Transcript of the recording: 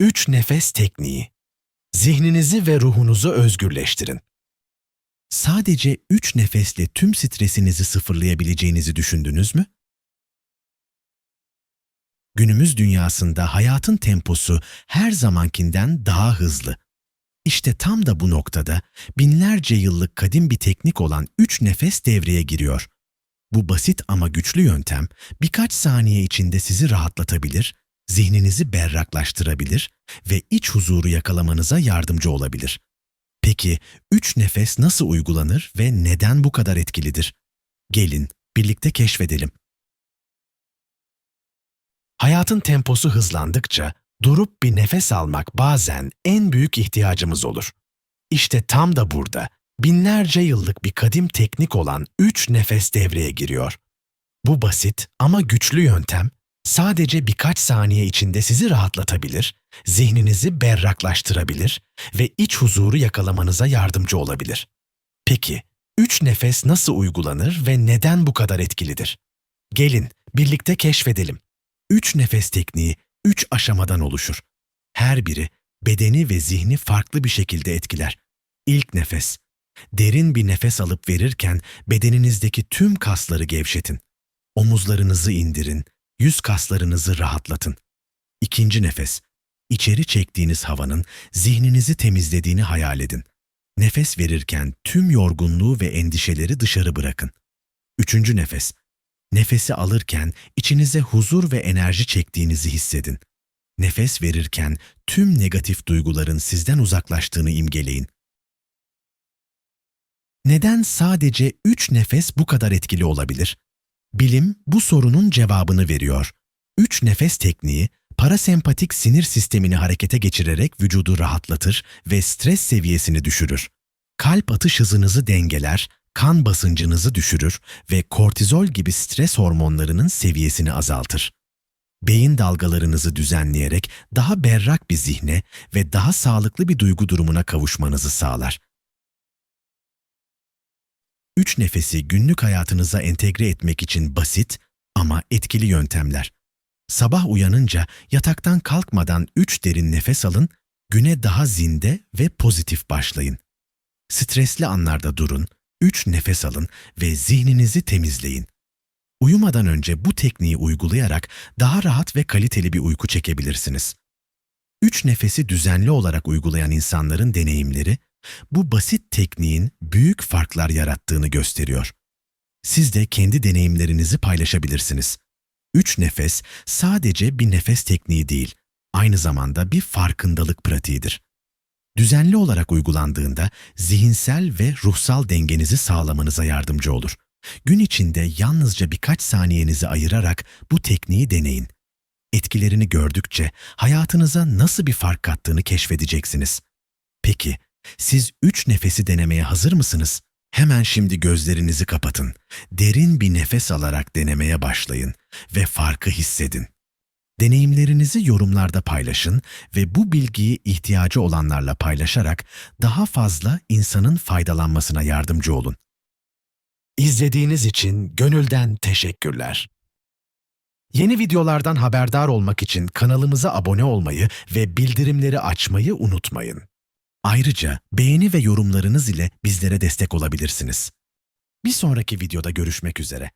3 nefes tekniği. Zihninizi ve ruhunuzu özgürleştirin. Sadece 3 nefesle tüm stresinizi sıfırlayabileceğinizi düşündünüz mü? Günümüz dünyasında hayatın temposu her zamankinden daha hızlı. İşte tam da bu noktada binlerce yıllık kadim bir teknik olan 3 nefes devreye giriyor. Bu basit ama güçlü yöntem birkaç saniye içinde sizi rahatlatabilir, zihninizi berraklaştırabilir ve iç huzuru yakalamanıza yardımcı olabilir. Peki üç nefes nasıl uygulanır ve neden bu kadar etkilidir? Gelin birlikte keşfedelim. Hayatın temposu hızlandıkça durup bir nefes almak bazen en büyük ihtiyacımız olur. İşte tam da burada binlerce yıllık bir kadim teknik olan üç nefes devreye giriyor. Bu basit ama güçlü yöntem sadece birkaç saniye içinde sizi rahatlatabilir, zihninizi berraklaştırabilir ve iç huzuru yakalamanıza yardımcı olabilir. Peki, üç nefes nasıl uygulanır ve neden bu kadar etkilidir? Gelin, birlikte keşfedelim. Üç nefes tekniği üç aşamadan oluşur. Her biri bedeni ve zihni farklı bir şekilde etkiler. İlk nefes. Derin bir nefes alıp verirken bedeninizdeki tüm kasları gevşetin. Omuzlarınızı indirin, yüz kaslarınızı rahatlatın. İkinci nefes. İçeri çektiğiniz havanın zihninizi temizlediğini hayal edin. Nefes verirken tüm yorgunluğu ve endişeleri dışarı bırakın. Üçüncü nefes. Nefesi alırken içinize huzur ve enerji çektiğinizi hissedin. Nefes verirken tüm negatif duyguların sizden uzaklaştığını imgeleyin. Neden sadece üç nefes bu kadar etkili olabilir? Bilim bu sorunun cevabını veriyor. Üç nefes tekniği, parasempatik sinir sistemini harekete geçirerek vücudu rahatlatır ve stres seviyesini düşürür. Kalp atış hızınızı dengeler, kan basıncınızı düşürür ve kortizol gibi stres hormonlarının seviyesini azaltır. Beyin dalgalarınızı düzenleyerek daha berrak bir zihne ve daha sağlıklı bir duygu durumuna kavuşmanızı sağlar. Üç nefesi günlük hayatınıza entegre etmek için basit ama etkili yöntemler. Sabah uyanınca yataktan kalkmadan üç derin nefes alın, güne daha zinde ve pozitif başlayın. Stresli anlarda durun, üç nefes alın ve zihninizi temizleyin. Uyumadan önce bu tekniği uygulayarak daha rahat ve kaliteli bir uyku çekebilirsiniz. Üç nefesi düzenli olarak uygulayan insanların deneyimleri, bu basit tekniğin büyük farklar yarattığını gösteriyor. Siz de kendi deneyimlerinizi paylaşabilirsiniz. Üç nefes sadece bir nefes tekniği değil, aynı zamanda bir farkındalık pratiğidir. Düzenli olarak uygulandığında zihinsel ve ruhsal dengenizi sağlamanıza yardımcı olur. Gün içinde yalnızca birkaç saniyenizi ayırarak bu tekniği deneyin. Etkilerini gördükçe hayatınıza nasıl bir fark kattığını keşfedeceksiniz. Peki, siz üç nefesi denemeye hazır mısınız? Hemen şimdi gözlerinizi kapatın. Derin bir nefes alarak denemeye başlayın ve farkı hissedin. Deneyimlerinizi yorumlarda paylaşın ve bu bilgiyi ihtiyacı olanlarla paylaşarak daha fazla insanın faydalanmasına yardımcı olun. İzlediğiniz için gönülden teşekkürler. Yeni videolardan haberdar olmak için kanalımıza abone olmayı ve bildirimleri açmayı unutmayın. Ayrıca beğeni ve yorumlarınız ile bizlere destek olabilirsiniz. Bir sonraki videoda görüşmek üzere.